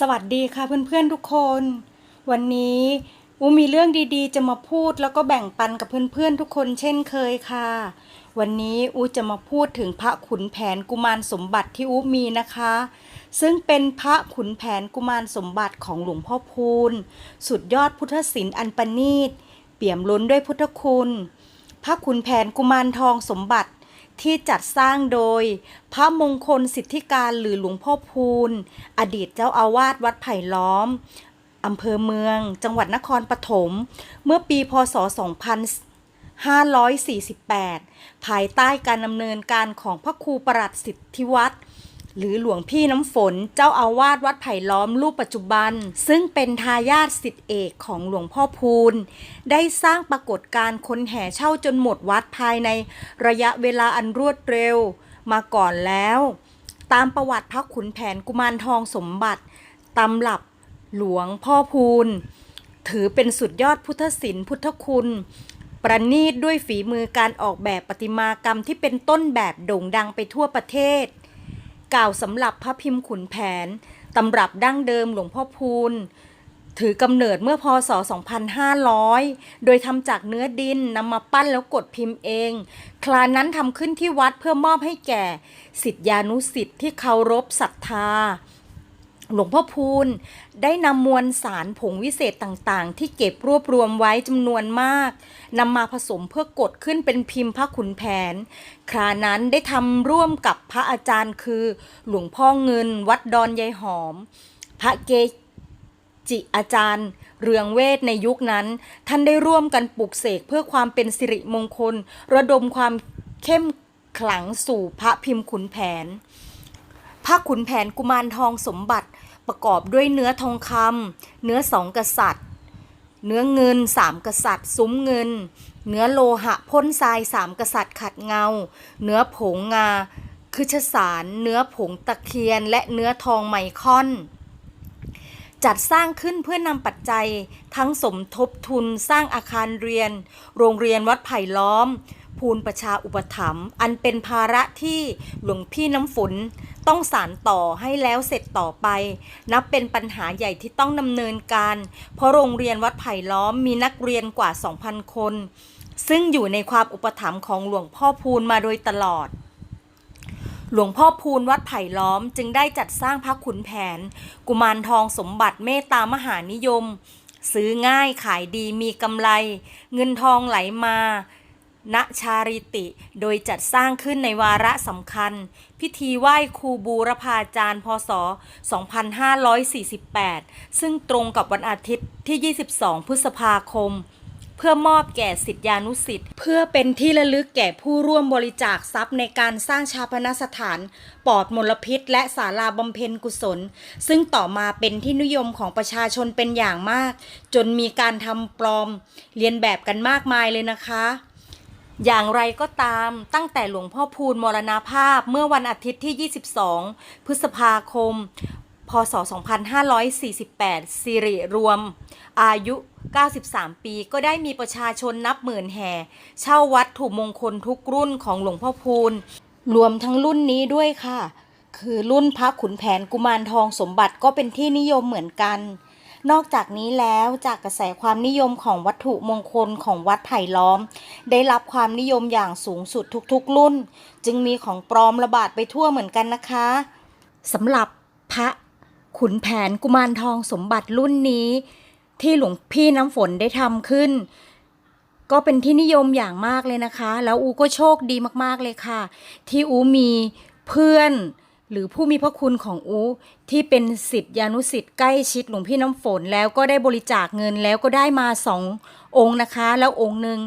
สวัสดีค่ะเพื่อนๆทุกคน วันนี้อูมีเรื่องดีๆ จะมาพูดแล้วก็แบ่งปันกับเพื่อนๆทุกคนเช่นเคยค่ะ วันนี้อูจะมาพูดถึงพระขุนแผนกุมารสมบัติที่อูมีนะคะ ซึ่งเป็นพระขุนแผนกุมารสมบัติของหลวงพ่อพูนสุดยอดพุทธศิลป์อันประณีตเปี่ยมล้นด้วยพุทธคุณ พระขุนแผนกุมารทองสมบัติ ที่จัดสร้างโดย พระมงคลสิทธิการหรือหลวงพ่อพูน อดีตเจ้าอาวาสวัดไผ่ล้อมอำเภอเมือง จังหวัดนครปฐม เมื่อปีพศ 2548 ภายใต้การดำเนินการของพระครูประหลัดสิทธิวัฒน์ หรือหลวงพี่น้ำฝนเจ้าอาวาสวัดไผ่ล้อมรูปปัจจุบัน ซึ่งเป็นทายาทสิทธิเอกของหลวงพ่อพูน ได้สร้างปรากฏการณ์คนแห่เช่าจนหมดวัดภายในระยะเวลาอันรวดเร็วมาก่อนแล้ว ตามประวัติพระขุนแผนกุมารทองสมบัติตำรับหลวงพ่อพูน ถือเป็นสุดยอดพุทธศิลป์พุทธคุณประณีตด้วยฝีมือการออกแบบประติมากรรมที่เป็นต้นแบบโด่งดังไปทั่วประเทศ กล่าวสำหรับพระพิมพ์ขุนแผน ตำรับดั้งเดิมหลวงพ่อพูน ถือกำเนิดเมื่อพศ 2500 โดยทำจากเนื้อดินนำมาปั้นแล้วกดพิมพ์เอง คลานั้นทำขึ้นที่วัดเพื่อมอบให้แก่ สิทธานุสิทธิ์ที่เคารพศรัทธา หลวงพ่อพูนได้นำมวลสารผงวิเศษต่างๆ ที่เก็บรวบรวมไว้จำนวนมากนำมาผสมเพื่อกดขึ้นเป็นพิมพ์พระขุนแผน ครานั้นได้ทำร่วมกับพระอาจารย์คือ หลวงพ่อเงินวัดดอนยายหอม พระเกจิอาจารย์ เรืองเวทในยุคนั้น ท่านได้ร่วมกันปลุกเสกเพื่อความเป็นสิริมงคล ระดมความเข้มขลังสู่พระพิมพ์ขุนแผน พระขุนแผนกุมารทองสมบัติ ประกอบด้วยเนื้อทองคำเนื้อสองกษัตริย์ เนื้อเงินสามกษัตริย์ ซุ้มเงิน เนื้อโลหะพ่นทรายสามกษัตริย์ขัดเงา เนื้อผงงาคือชสาร เนื้อผงตะเคียน และเนื้อทองไมคอน จัดสร้างขึ้นเพื่อนำปัจจัย ทั้งสมทบทุนสร้างอาคารเรียน โรงเรียนวัดไผ่ล้อม ภูนประชาอุปถัมภ์อันเป็นภาระที่หลวงพี่น้ำฝนต้องสารต่อให้แล้วเสร็จต่อไป นับเป็นปัญหาใหญ่ที่ต้องดำเนินการ เพราะโรงเรียนวัดไผ่ล้อมมีนักเรียนกว่า 2,000 คน ซึ่งอยู่ในความอุปถัมภ์ของหลวงพ่อพูนมาโดยตลอดหลวงพ่อพูนวัดไผ่ล้อมจึงได้จัดสร้างพระขุนแผน กุมารทองสมบัติเมตตามหานิยม ซื้อง่ายขายดีมีกำไร เงินทองไหลมา ณชาริติ โดยจัดสร้างขึ้นในวาระสำคัญ พิธีไหว้ครูบูรพาจารย์ พศ 2548 ซึ่งตรงกับวันอาทิตย์ที่ 22 พฤษภาคม เพื่อมอบแก่สิทธิานุสิทธิ์ เพื่อเป็นที่ระลึกแก่ผู้ร่วมบริจาคทรัพย์ในการสร้างชาปนสถาน ปลอดมลพิษ และศาลาบำเพ็ญกุศล ซึ่งต่อมาเป็นที่นิยมของประชาชนเป็นอย่างมาก จนมีการทำปลอม เรียนแบบกันมากมายเลยนะคะ อย่างไรก็ตามตั้งแต่หลวงพ่อพูนมรณภาพเมื่อวันอาทิตย์ที่ 22 พฤษภาคม พศ 2548 สิริรวม อายุ 93 ปีก็ได้มีประชาชนนับหมื่นแห่ เช่าวัตถุมงคลทุกรุ่นของหลวงพ่อพูน รวมทั้งรุ่นนี้ด้วยค่ะ คือรุ่นพระขุนแผนกุมารทองสมบัติก็เป็นที่นิยมเหมือนกัน นอกจากนี้แล้วจากกระแสความนิยมของวัตถุมงคลของวัดไผ่ล้อม ได้รับความนิยมอย่างสูงสุดทุกๆ รุ่น จึงมีของปลอมระบาดไปทั่วเหมือนกันนะคะสำหรับพระขุนแผนกุมารทองสมบัติรุ่นนี้ ที่หลวงพี่น้ำฝนได้ทำขึ้น ก็เป็นที่นิยมอย่างมากเลยนะคะ แล้วอูก็โชคดีมากๆเลยค่ะ ที่อูมีเพื่อน หรือผู้มีพระคุณของอูที่เป็นสิทธิานุสิทธิ์ใกล้ชิดหลวงพี่น้ำฝนแล้วก็ได้บริจาคเงินแล้วก็ได้มาสององค์นะคะ แล้วองค์หนึ่ง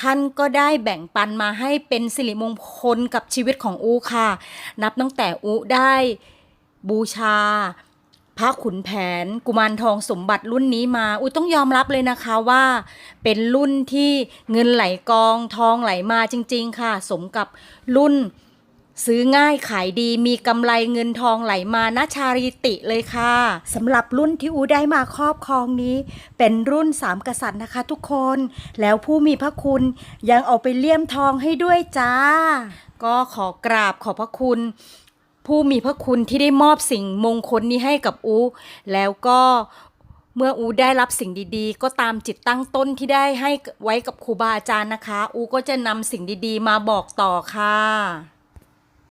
ท่านก็ได้แบ่งปันมาให้เป็นสิริมงคลกับชีวิตของอูค่ะ นับตั้งแต่อูได้บูชาพระขุนแผนกุมารทองสมบัติรุ่นนี้มาอุ้ยต้องยอมรับเลยนะคะว่า เป็นรุ่นที่เงินไหลกองทองไหลมาจริง ๆ ค่ะ สมกับรุ่น ซื้อง่ายขายดีมีกำไรเงินทองไหลมาณชาริติเลยค่ะสำหรับรุ่นที่อูได้มาครอบครองนี้ เป็นรุ่นสามกษัตริย์นะคะทุกคน แล้วผู้มีพระคุณยังเอาไปเลี่ยมทองให้ด้วยจ้า ก็ขอกราบขอบพระคุณ ผู้มีพระคุณที่ได้มอบสิ่งมงคลนี้ให้กับอู แล้วก็เมื่ออูได้รับสิ่งดีๆ ก็ตามจิตตั้งต้นที่ได้ให้ไว้กับครูบาอาจารย์นะคะ อูก็จะนำสิ่งดีๆ มาบอกต่อค่ะ